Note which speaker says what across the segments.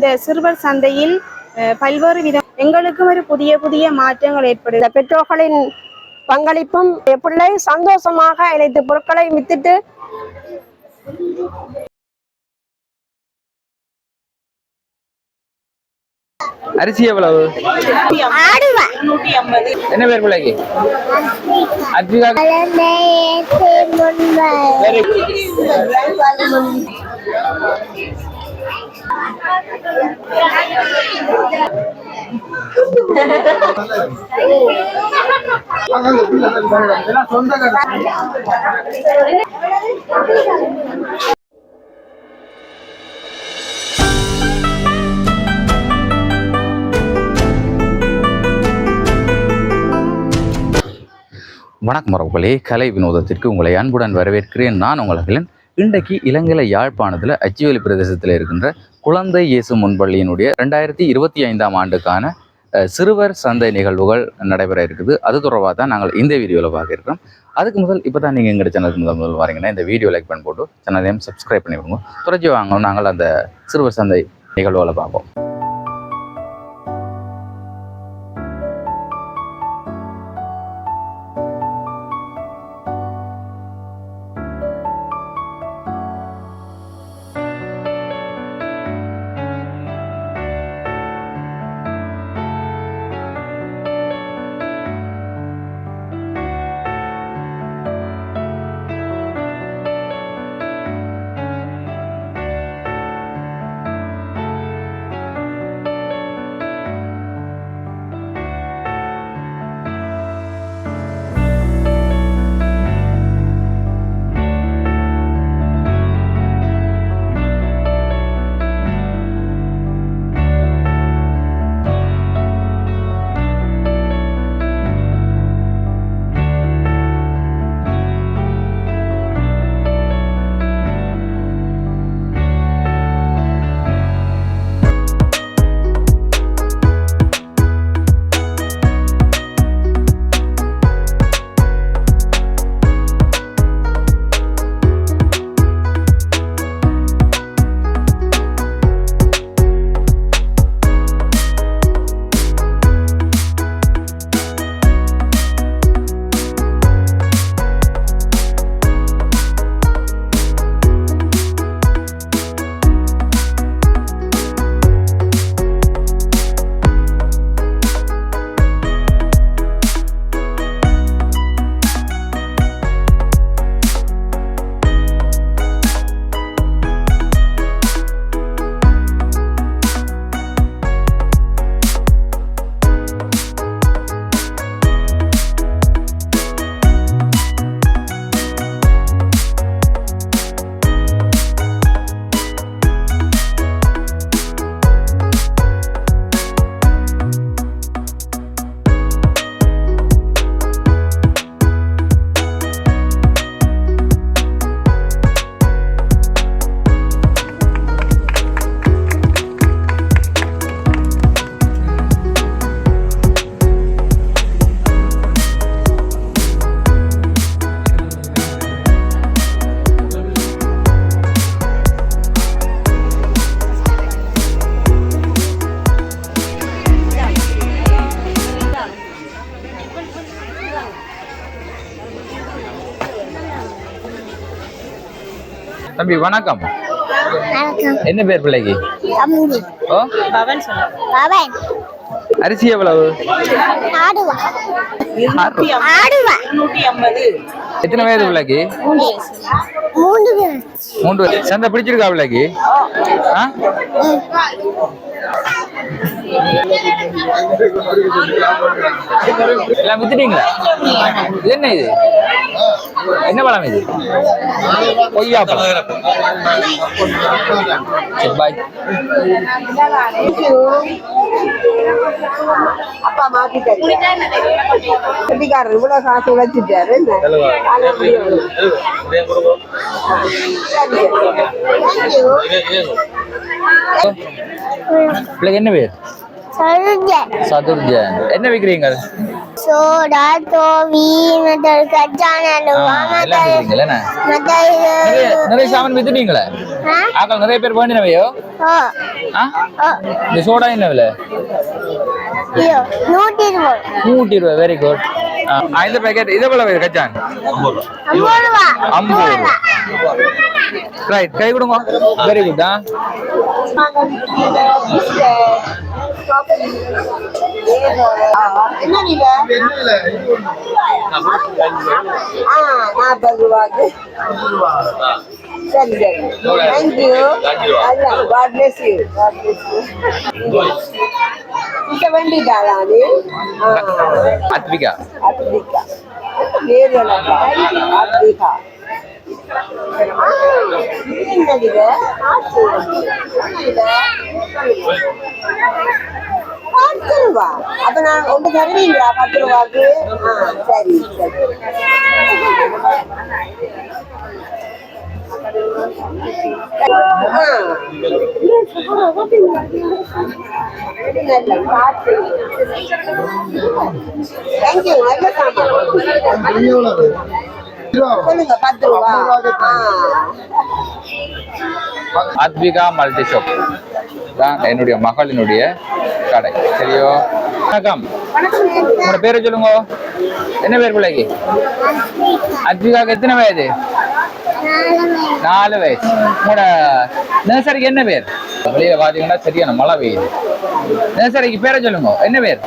Speaker 1: இந்த சிறுவர் சந்தையில் அஹ், பல்வேறு வித எங்களுக்கும் ஒரு புதிய புதிய மாற்றங்கள் ஏற்படுது.
Speaker 2: பெற்றோர்களின் பங்களிப்பும் பிள்ளை சந்தோஷமாக அனைத்து பொருட்களை வித்துட்டு
Speaker 3: அரிசி எவ்வளவு? என்ன பேர் பிள்ளைக்கு? அத்விகா Very வணக்கம் மரபுகளே கலை வினோதத்திற்கு உங்களை அன்புடன் வரவேற்கிறேன். நான் உங்களகிலன் இன்றைக்கு இலங்கையில் யாழ்ப்பாணத்தில் அச்சிவெளி பிரதேசத்தில் இருக்கின்ற குழந்தை இயேசு முன்பள்ளியினுடைய ரெண்டாயிரத்தி இருபத்தி ஐந்தாம் ஆண்டுக்கான சிறுவர் சந்தை நிகழ்வுகள் நடைபெற இருக்குது. அது தொடர்பாக தான் நாங்கள் இந்த வீடியோவில் பார்க்க இருக்கிறோம். அதுக்கு முதல் இப்போ தான் நீங்கள் எங்கள் சேனலுக்கு முதல் முதல் வரீங்கன்னா இந்த வீடியோ லைக் பண்ணி போட்டு சேனலையும் சப்ஸ்கிரைப் பண்ணி விடுங்க. தொடர்ச்சி வாங்க நாங்கள் அந்த சிறுவர் சந்தை நிகழ்வுகளை பார்ப்போம். தம்பி வணக்கம். என்ன பேர் பிள்ளைக்கு? ஓ?
Speaker 4: அவன்
Speaker 3: அரிசி எவ்வளவு? எத்தனை வயது பிள்ளைக்கு?
Speaker 4: மூன்று.
Speaker 3: சந்தை பிடிச்சிருக்கா பிள்ளைக்கு? ஆ? எல்லாம் வித்துட்டீங்களா? இது என்ன இது? என்ன பழம் இது? கொய்யா பழம் பாய்
Speaker 2: அப்பா மாத்திட்டாரு கட்டிக்காரர் இவ்வளவு காசு உழைச்சிட்டாரு.
Speaker 3: பிள்ளைக்கு என்ன பேர்?
Speaker 4: சொல்லுங்க
Speaker 3: சதுர்ஜன். என்ன விற்கிறீங்க
Speaker 4: சோடா தோவி மத்தல் கஜானா
Speaker 3: ஆ, எல்லாம் கேக்குறீங்களே என்ன?
Speaker 4: மத்தல்
Speaker 3: நிறைய சாமான் வித்துட்டீங்களே? ஆக்கள் நிறைய பேர் வேண்டினவையோ? இந்த சோடா என்ன விலை?
Speaker 4: நூற்றி இருபது.
Speaker 3: நூற்றி இருபது வெரி குட் இந்த பேக்கெட் இதை போல கச்சான்
Speaker 4: ஐம்பது ரூபா.
Speaker 3: ஐம்பது ரைட் கை கொடுங்க. வெரி குட் ஆ.
Speaker 5: நாற்பது ரூபாய்க்கு சரி சரி thank you God bless you God bless you இங்க வேண்டிட்டாளா அது
Speaker 3: அத்விகா
Speaker 5: அப்ரிக்கா பேர் என்னப்பா அப்ரிக்கா என்னது இது? ஆச்சு. என்னது இது? பத்து ரூபா அப்ப நான் ஒன்று தருவீங்களா பத்து ரூபாக்கு ஆ சரி சரி. தேங்க்யூ நல்ல சாமான் சொல்லுங்க பத்து ரூபா
Speaker 3: மல்டி ஷாப். தான் என்னுடைய மகளினுடைய கடை. சரியோ? வணக்கம். உங்களோட பேரை சொல்லுங்க. என்ன பேர் பிள்ளைக்கு? அத்விகாவுக்கு எத்தனை வயது? நாலு வயசு. உங்களோட நர்சரிக்கு என்ன பேர்? வெளியில பாத்தீங்கன்னா சரியான மழை பெய்யுது. நர்சரிக்கு பேரை சொல்லுங்க. என்ன பேர்?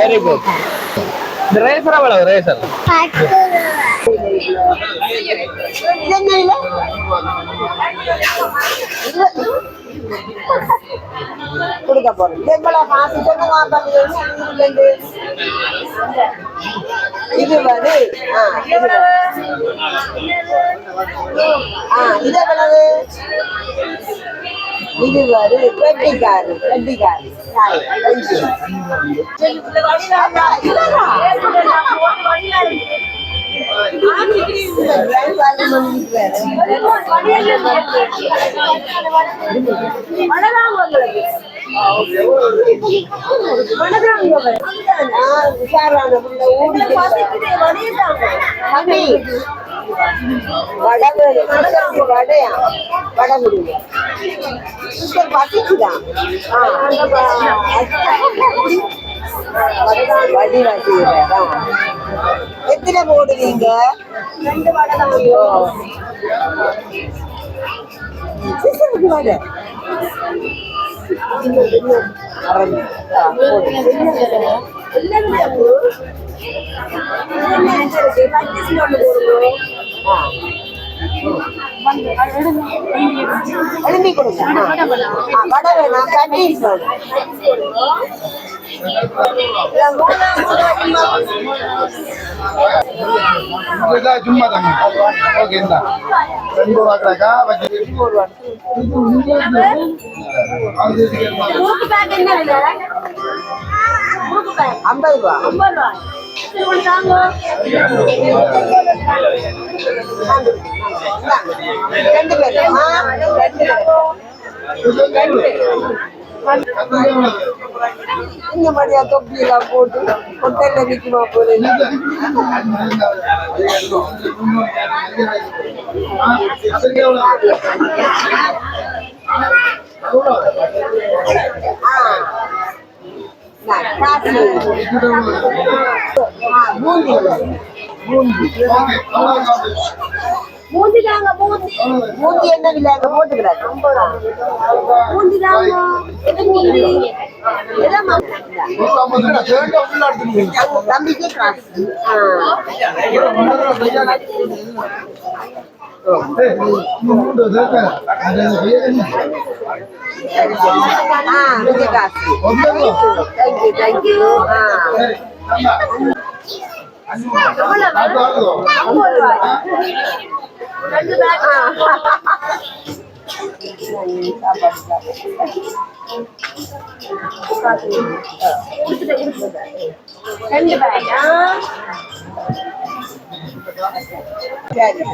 Speaker 3: வெரி குட் இந்த ரேசர் எவ்வளவு
Speaker 5: இது கொடுக்க போறேன். எவ்வளவு காசு? இது இது எவ்வளவு இருபது வெட்டிக்காரு வெட்டிக்காரு வடையா வடை கொடுங்க பசிக்குதான் வடி வாசிக்கிறா எத்தனை போடுவீங்க ரெண்டு வடை தான் வடை அரை- ஆ, போடு. ஆ. எழுதி கொடுங்க வடை வேணாம் கட்டீஸ் வேணும்
Speaker 6: சும்மா தாங்க ஓகே இந்தா ரெண்டு ரூபா. கிடக்கா வச்சு
Speaker 5: ஐம்பது ரூபா. ரெண்டு பேர் ரெண்டு இந்த மாதிரியா தொப்பியெல்லாம் போட்டு ஹோட்டல்ல விற்குமா போல காசு ஆ, பூந்தி பூந்தி பூந்தி என்ன விலை தம்பிக்கு காசு ஆ இது காசு தேங்க்யூ தேங்க்யூ ஆ ரெண்டு பேக்கா சரி
Speaker 6: இல்லப்பா, உள்ள விடு.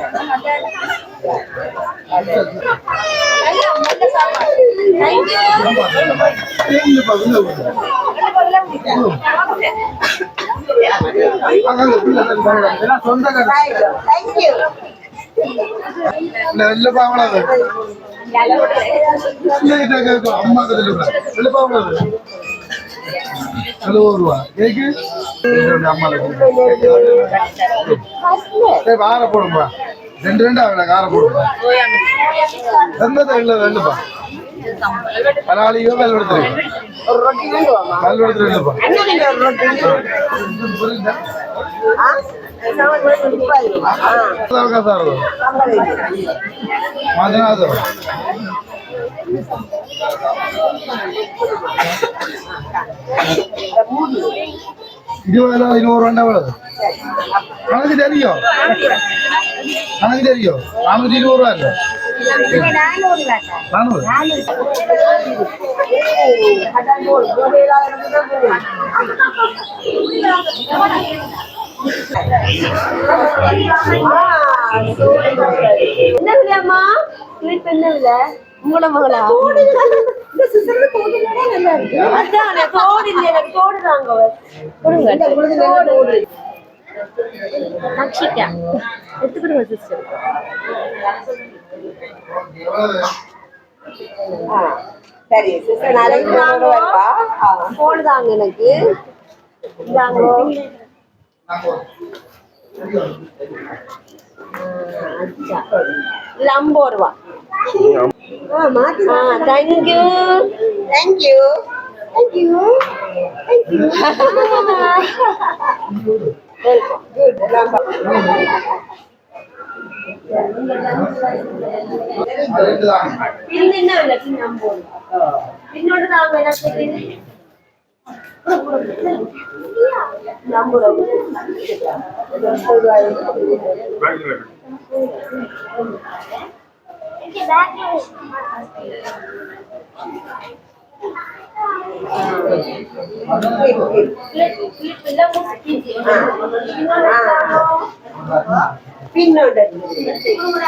Speaker 6: அம்மா கிட்ட சொல்லுங்க. இல்லப்பா, அவ்வளவு. எழுபது ரூபா. கேக்கு? என்னுடைய அம்மா கிட்ட. சரி, இப்ப போடும்பா. ரெண்டு ரெண்டு ஆகல கார போடும்பா வெந்ததை இல்லை ரெண்டுப்பா பலாளியோ புரியுதா
Speaker 2: இருபதாவது முப்பது ரூபா
Speaker 6: இருபது ரூபா எவ்வளவு கணக்கு தெரியும். கணக்கு தெரியும். நானூற்றி இருபது ரூபா இல்லை. நானூறு.
Speaker 2: என்ன விலையம்மா என்ன விலை உங்களோட மகளா இந்த சிசர்ல தோடு நல்லா இருக்கு. அதான் தோடு இல்லை எனக்கு தோடு தாங்க கொடுங்க. உங்களுக்கு நல்ல தோடு நக்ஷிகா எடுத்துக்கிடுங்க சிஸ்டர். சரி சிஸ்டர் நாளைக்கு வருவா போன் தாங்க எனக்கு. இந்தாங்க. அச்சா இது ஐம்பது ரூபா ஆ thank you thank you thank you thank you welcome good பின் என்ன இல்லை பின் ஐம்பது ரூபா பின்னோட நாங்க என்ன செய்யுது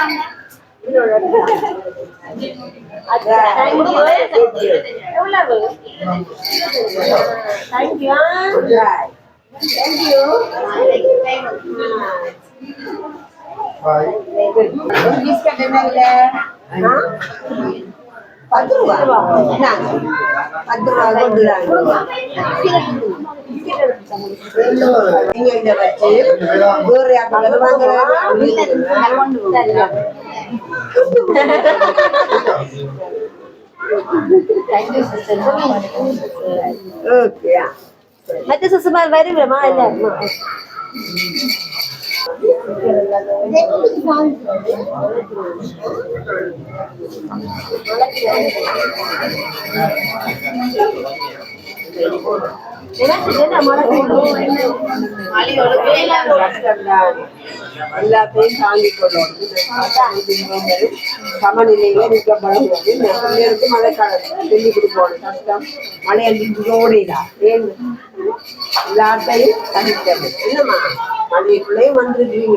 Speaker 2: ஐம்பது ரூபா பின்னோட எவ்வளவு தேங்க்யூ தேங்க்யூ
Speaker 6: பாய்
Speaker 2: பிஸ்கட் என்ன இல்லை பத்து ரூபா இந்தாங்க. பத்து ரூபா எல்லாத்தையும் தாங்கிக் கொள்ளும் சமநிலையில நிற்கப்படும் பிள்ளைகளுக்கு மழைக்காலம் சொல்லி கொடுக்கணும் கஷ்டம் மழை அடிச்சு ஓடிடா ஏன் எல்லாத்தையும் தனிக்கிறது என்னம்மா மழைக்குள்ளேயும் வந்துருக்கீங்க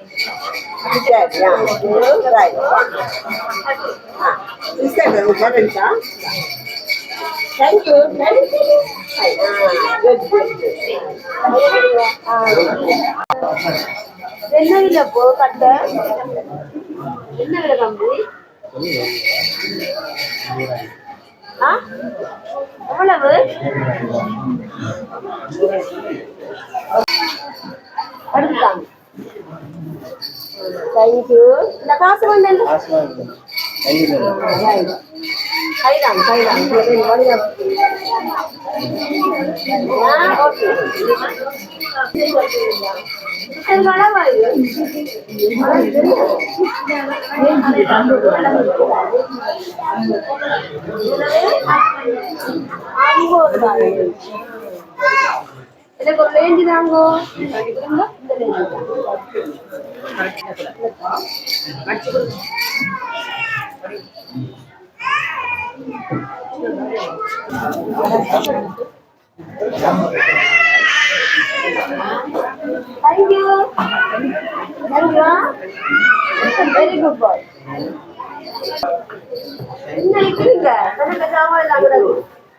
Speaker 2: கிராமியத்தில் என்ன விலையம்மா Thank you. என்ன விலை போ கட்ட என்ன விலை தம்பி ஆ எவ்வளவு எடுத்துட்டாங்க தேங்க்யூ இந்த காசு கொண்டு கைதான் கைதான் ஆ ஓகே எனக்கு ஒரு range தாங்கோ Thank you. Thank you. Very good boy. என்ன இருக்கிறீங்க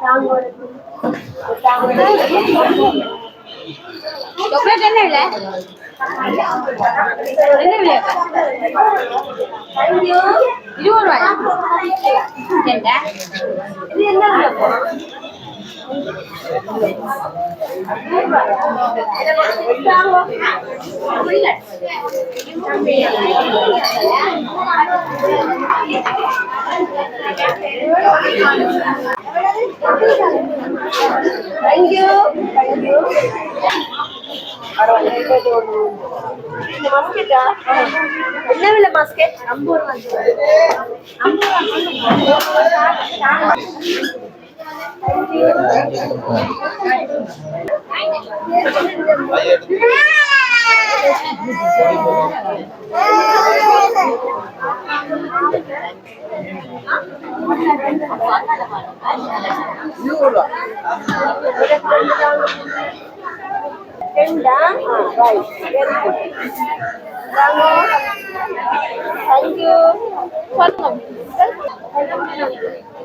Speaker 2: சாமான் எல்லாம் கூட
Speaker 7: என்ன என்ன விலை இருபது ரூபாயா என்ன
Speaker 2: இது என்ன விலை? Thank இந்த மஸ்கெட்டா? என்ன விலை ஐம்பது வெரி குட் தேங்க்யூ என்ன விலை வேணாங்களாங்க நூறு ரூபாயா சரி கொண்டு கட்டிட்டாங்க தேங்க்யூ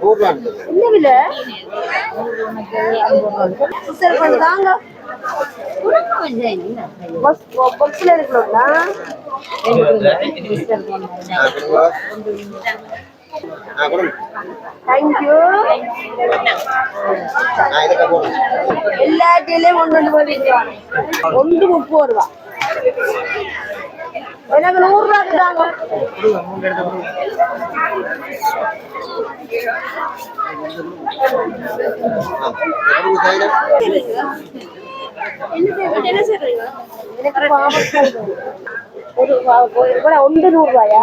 Speaker 2: விலையம்மா என்ன விலை தாங்க. பஸ் இருக்கணும்னா? தேங்க்யூ எல்லா டீலையும் ஒன்று ஒன்று முப்பது ரூபா. எனக்கு நூறு ரூபா தாங்க ஒன்று நூறு ரூபாயா?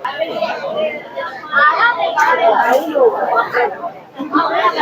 Speaker 7: சரி. கொடுங்க,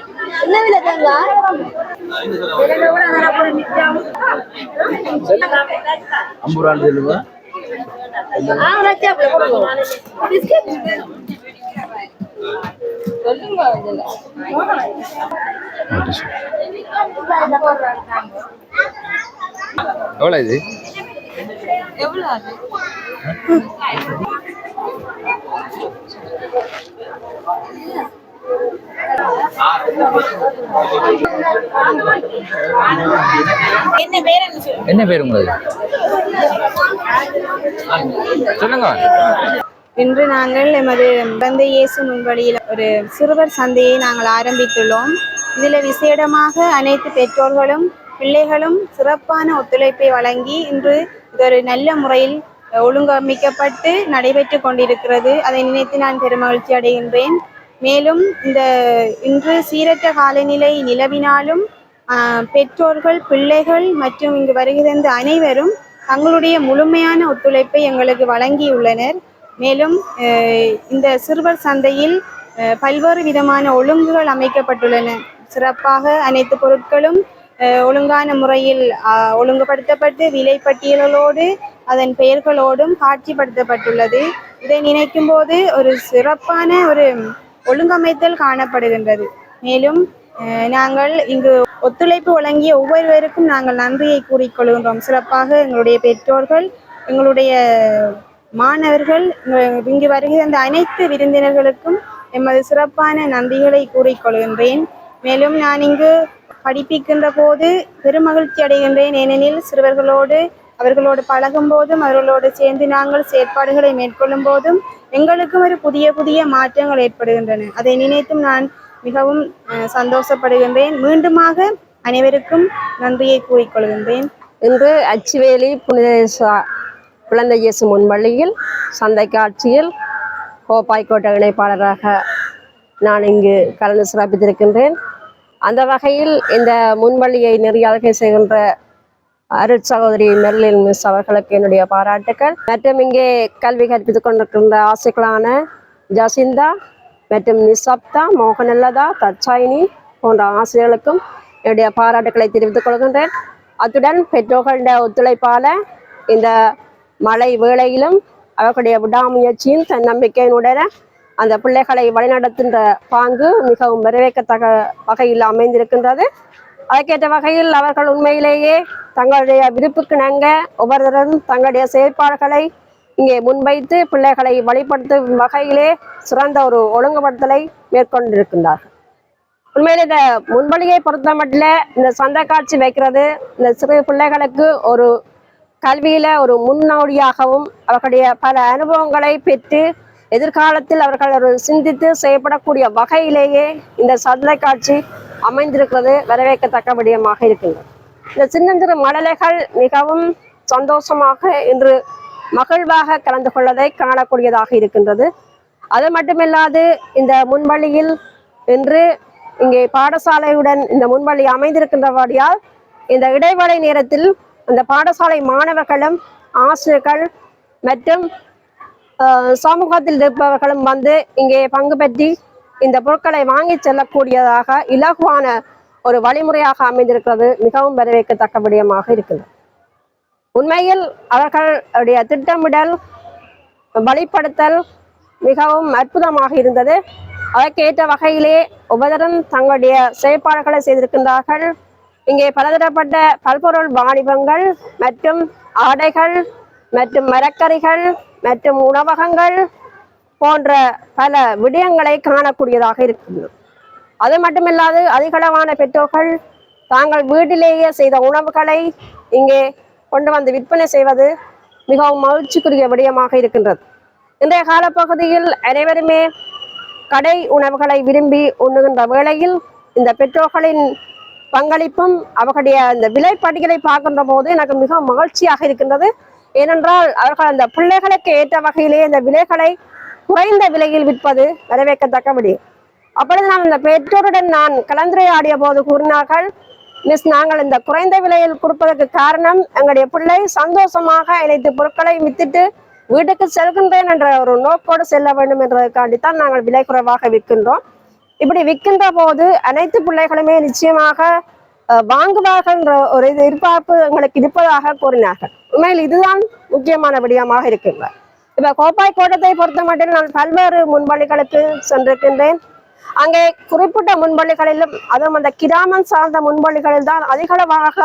Speaker 8: என்ன விலை தாங்க?
Speaker 2: ஐம்பது சொல்லுங்க.
Speaker 3: எவ்வளோ இது?
Speaker 1: பேர் என்ன
Speaker 3: பேர் உங்களுக்கு சொல்லுங்க.
Speaker 1: இன்று நாங்கள் எமது தந்தை இயேசு முன்வழியில் ஒரு சிறுவர் சந்தையை நாங்கள் ஆரம்பித்துள்ளோம். இதில் விசேடமாக அனைத்து பெற்றோர்களும் பிள்ளைகளும் சிறப்பான ஒத்துழைப்பை வழங்கி இன்று இது ஒரு நல்ல முறையில் ஒழுங்கமைக்கப்பட்டு நடைபெற்று கொண்டிருக்கிறது. அதை நினைத்து நான் பெருமகிழ்ச்சி அடைகின்றேன். மேலும் இந்த இன்று சீரற்ற காலநிலை நிலவினாலும் பெற்றோர்கள் பிள்ளைகள் மற்றும் இங்கு வருகிற அனைவரும் தங்களுடைய முழுமையான ஒத்துழைப்பை எங்களுக்கு வழங்கியுள்ளனர். மேலும் இந்த சிறுவர் சந்தையில் பல்வேறு விதமான ஒழுங்குகள் அமைக்கப்பட்டுள்ளன. சிறப்பாக அனைத்து பொருட்களும் ஒழுங்கான முறையில் ஒழுங்குபடுத்தப்பட்டு விலைப்பட்டியலோடு அதன் பெயர்களோடும் காட்சிப்படுத்தப்பட்டுள்ளது. இதை நினைக்கும் போது ஒரு சிறப்பான ஒரு ஒழுங்கமைத்தல் காணப்படுகின்றது. மேலும் நாங்கள் இங்கு ஒத்துழைப்பு வழங்கிய ஒவ்வொருவருக்கும் நாங்கள் நன்றியை கூறிக்கொள்கின்றோம் சிறப்பாக எங்களுடைய பெற்றோர்கள் எங்களுடைய மாணவர்கள் இங்கு- இங்கு வருகிற அந்த அனைத்து விருந்தினர்களுக்கும் எமது சிறப்பான நன்றிகளை கூறிக்கொள்கின்றேன் மேலும் நான் இங்கு படிப்பிக்கின்ற போது பெருமகிழ்ச்சி அடைகின்றேன் ஏனெனில் சிறுவர்களோடு அவர்களோடு பழகும் போதும் அவர்களோடு சேர்ந்து நாங்கள் செயற்பாடுகளை மேற்கொள்ளும் போதும் எங்களுக்கும் ஒரு புதிய புதிய மாற்றங்கள் ஏற்படுகின்றன. அதை நினைத்தும் நான் மிகவும் சந்தோஷப்படுகின்றேன். மீண்டுமாக அனைவருக்கும் நன்றியை கூறிக்கொள்கின்றேன்.
Speaker 8: இன்று அச்சுவேலி புனித குழந்தை இயேசு முன்வழியில் சந்தை காட்சியில் கோப்பாய்க்கோட்டை இணைப்பாளராக நான் இங்கு கலந்து சிறப்பித்திருக்கின்றேன். அந்த வகையில் இந்த முன்வழியை நெறியாளுகை செய்கின்ற அருட் சகோதரி மெர்லின் மிஸ் அவர்களுக்கு என்னுடைய பாராட்டுக்கள். மற்றும் இங்கே கல்வி கற்பித்துக் கொண்டிருக்கின்ற ஆசிரியர்களான ஜசிந்தா மற்றும் நிசப்தா மோகனல்லதா தச்சாயினி போன்ற ஆசிரியர்களுக்கும் என்னுடைய பாராட்டுக்களை தெரிவித்துக் கொள்கின்றேன். அத்துடன் பெற்றோர்களுடைய ஒத்துழைப்பால இந்த மழை வேளையிலும் அவர்களுடைய விடாமுயற்சியும் தன்னம்பிக்கையினுடன அந்த பிள்ளைகளை வழிநடத்துகின்ற பாங்கு மிகவும் வரவேற்கத்தக்க வகையில் அமைந்திருக்கின்றது. அதற்கேற்ற வகையில் அவர்கள் உண்மையிலேயே தங்களுடைய விருப்புக்கு நங்க ஒவ்வொருவரும் தங்களுடைய செயற்பாடுகளை இங்கே முன்வைத்து பிள்ளைகளை வழிபடுத்தும் வகையிலே சிறந்த ஒரு ஒழுங்குபடுத்தலை மேற்கொண்டிருக்கின்றார்கள். உண்மையில் இந்த முன்வழியை பொறுத்த மட்டும் இந்த சந்தை காட்சி வைக்கிறது. இந்த சிறு பிள்ளைகளுக்கு ஒரு கல்வியில ஒரு முன்னோடியாகவும் அவர்களுடைய பல அனுபவங்களை பெற்று எதிர்காலத்தில் அவர்கள் ஒரு சிந்தித்து செய்யப்படக்கூடிய வகையிலேயே இந்த சந்தை காட்சி அமைந்திருக்கிறது வரவேற்கத்தக்க விடயமாக இருக்கின்றது. இந்த சின்னஞ்சிறு மழலைகள் மிகவும் சந்தோஷமாக இன்று மகிழ்வாக கலந்து கொள்வதை காணக்கூடியதாக இருக்கின்றது. அது மட்டுமில்லாது இந்த முன்வழியில் இன்று இங்கே பாடசாலையுடன் இந்த முன்வழி அமைந்திருக்கின்றபடியால் இந்த இடைவெளி நேரத்தில் அந்த பாடசாலை மாணவர்களும் ஆசிரியர்கள் மற்றும் சமூகத்தில் இருப்பவர்களும் வந்து இங்கே பங்கு பெற்றி இந்த பொருட்களை வாங்கி செல்லக்கூடியதாக இலகுவான ஒரு வழிமுறையாக அமைந்திருக்கிறது மிகவும் வரவேற்கத்தக்க விடயமாக இருக்கிறது. உண்மையில் அவர்களுடைய திட்டமிடல் வழிப்படுத்தல் மிகவும் அற்புதமாக இருந்தது. அதற்கேற்ற வகையிலே ஒவ்வொருவரும் தங்களுடைய செயற்பாடுகளை செய்திருக்கின்றார்கள். இங்கே பலதரப்பட்ட பல்பொருள் வாணிபங்கள் மற்றும் ஆடைகள் மற்றும் மரக்கறிகள் மற்றும் உணவகங்கள் போன்ற பல விடயங்களை காணக்கூடியதாக இருக்குது அது மட்டுமில்லாது அதிகளவான பெற்றோர்கள் தாங்கள் வீட்டிலேயே செய்த உணவுகளை இங்கே கொண்டு வந்து விற்பனை செய்வது மிகவும் மகிழ்ச்சிக்குரிய விடயமாக இருக்கின்றது. இன்றைய காலப்பகுதியில் அனைவருமே கடை உணவுகளை விரும்பி உண்ணுகின்ற வேளையில் இந்த பெற்றோர்களின் பங்களிப்பும் அவர்களுடைய இந்த விலைப்பட்டியலை பார்க்கின்ற போது எனக்கு மிக மகிழ்ச்சியாக இருக்கின்றது. ஏனென்றால் அவர்கள் அந்த பிள்ளைகளுக்கு ஏற்ற வகையிலே இந்த விலைகளை குறைந்த விலையில் விற்பது வரவேற்கத்தக்க விடயம் அப்பொழுது நாம் இந்த பெற்றோருடன் நான் கலந்துரையாடிய போது கூறினார்கள் மிஸ் நாங்கள் இந்த குறைந்த விலையில் கொடுப்பதற்கு காரணம் எங்களுடைய பிள்ளை சந்தோஷமாக அனைத்து பொருட்களை வித்துட்டு வீட்டுக்கு செல்கின்றேன் என்ற ஒரு நோக்கோடு செல்ல வேண்டும் என்றதுக்காண்டித்தான் நாங்கள் விலை குறைவாக விற்கின்றோம். இப்படி விற்கின்ற போது அனைத்து பிள்ளைகளுமே நிச்சயமாக வாங்குவார்கள் என்ற ஒரு எதிர்பார்ப்பு எங்களுக்கு இருப்பதாக கூறினார்கள். உண்மையில் இதுதான் முக்கியமான விடயமாக இருக்கின்றார் இப்ப கோப்பாய் கோட்டத்தை பொறுத்த மட்டும் நான் பல்வேறு முன்பள்ளிகளுக்கு சென்றிருக்கின்றேன். அங்கே குறிப்பிட்ட முன்பள்ளிகளிலும் அதுவும் அந்த கிராமம் சார்ந்த முன்பள்ளிகளில் தான் அதிகளவாக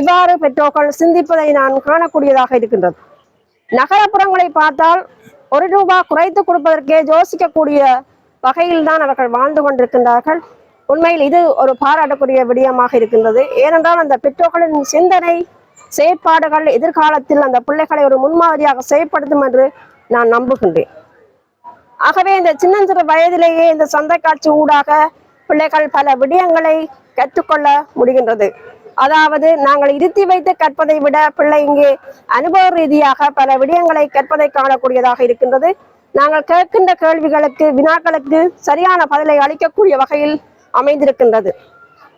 Speaker 8: இவ்வாறு பெற்றோர்கள் சிந்திப்பதை நான் காணக்கூடியதாக இருக்கின்றது. நகரப்புறங்களை பார்த்தால் ஒரு ரூபாய் குறைத்து கொடுப்பதற்கே யோசிக்கக்கூடிய வகையில் தான் அவர்கள் வாழ்ந்து கொண்டிருக்கின்றார்கள். உண்மையில் இது ஒரு பாராட்டக்கூடிய விடயமாக இருக்கின்றது. ஏனென்றால் அந்த பெற்றோர்களின் சிந்தனை செயற்பாடுகள் எதிர்காலத்தில் அந்த பிள்ளைகளை ஒரு முன்மாதிரியாக செயற்படுத்தும் என்று நான் நம்புகின்றேன். ஆகவே இந்த சின்னஞ்சிறு வயதிலேயே இந்த சந்தை காட்சி ஊடாக பிள்ளைகள் பல விடயங்களை கற்றுக்கொள்ள முடிகின்றது. அதாவது நாங்கள் இருத்தி வைத்து கற்பதை விட பிள்ளை இங்கே அனுபவ ரீதியாக பல விடயங்களை கற்பதை காணக்கூடியதாக இருக்கின்றது. நாங்கள் கேட்கின்ற கேள்விகளுக்கு வினாக்களுக்கு சரியான பதிலை அளிக்கக்கூடிய வகையில் அமைந்திருக்கின்றது.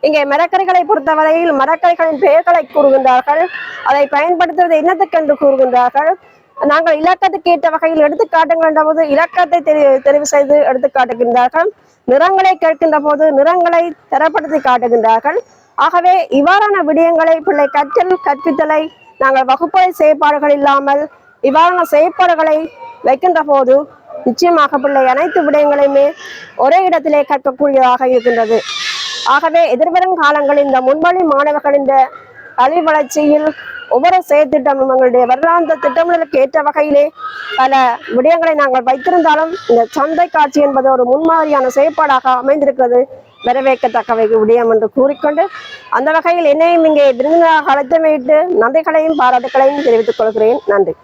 Speaker 8: இங்கே மரக்கறிகளை பொறுத்தவரையில் மரக்கறிகளின் பெயர்களை கூறுகின்றார்கள். அதை பயன்படுத்துவது என்னத்துக்கென்று கூறுகின்றார்கள். நாங்கள் இலக்கத்துக்கு ஏற்ற வகையில் எடுத்துக்காட்டுங்கள் காட்டுகின்ற போது இலக்கத்தை தெரி- தெரிவு செய்து எடுத்து காட்டுகின்றார்கள் நிறங்களை கேட்கின்ற போது நிறங்களை தரப்படுத்தி காட்டுகின்றார்கள். ஆகவே இவ்வாறான விடயங்களை பிள்ளை கற்றல் கற்பித்தலை நாங்கள் வகுப்பறை செயற்பாடுகள் இல்லாமல் இவ்வாறான செயற்பாடுகளை வைக்கின்ற போது நிச்சயமாக பிள்ளை அனைத்து விடயங்களையுமே ஒரே இடத்திலே கற்கக்கூடியதாக இருக்கின்றது. ஆகவே எதிர்வரும் காலங்களில் இந்த முன்மொழி மாணவர்களின் இந்த கல்வி வளர்ச்சியில் ஒவ்வொரு செயற்திட்டமும் எங்களுடைய வருடாந்த திட்டமிடலுக்கு ஏற்ற வகையிலே பல விடயங்களை நாங்கள் வைத்திருந்தாலும் இந்த சந்தை காட்சி என்பது ஒரு முன்மாதிரியான செயற்பாடாக அமைந்திருக்கிறது. வரவேற்கத்தக்க விடயம் என்று கூறிக்கொண்டு அந்த வகையில் என்னையும் இங்கே விருந்தினராக அழைத்தமையிட்டு நன்றிகளையும் பாராட்டுகளையும் தெரிவித்துக் கொள்கிறேன். நன்றி.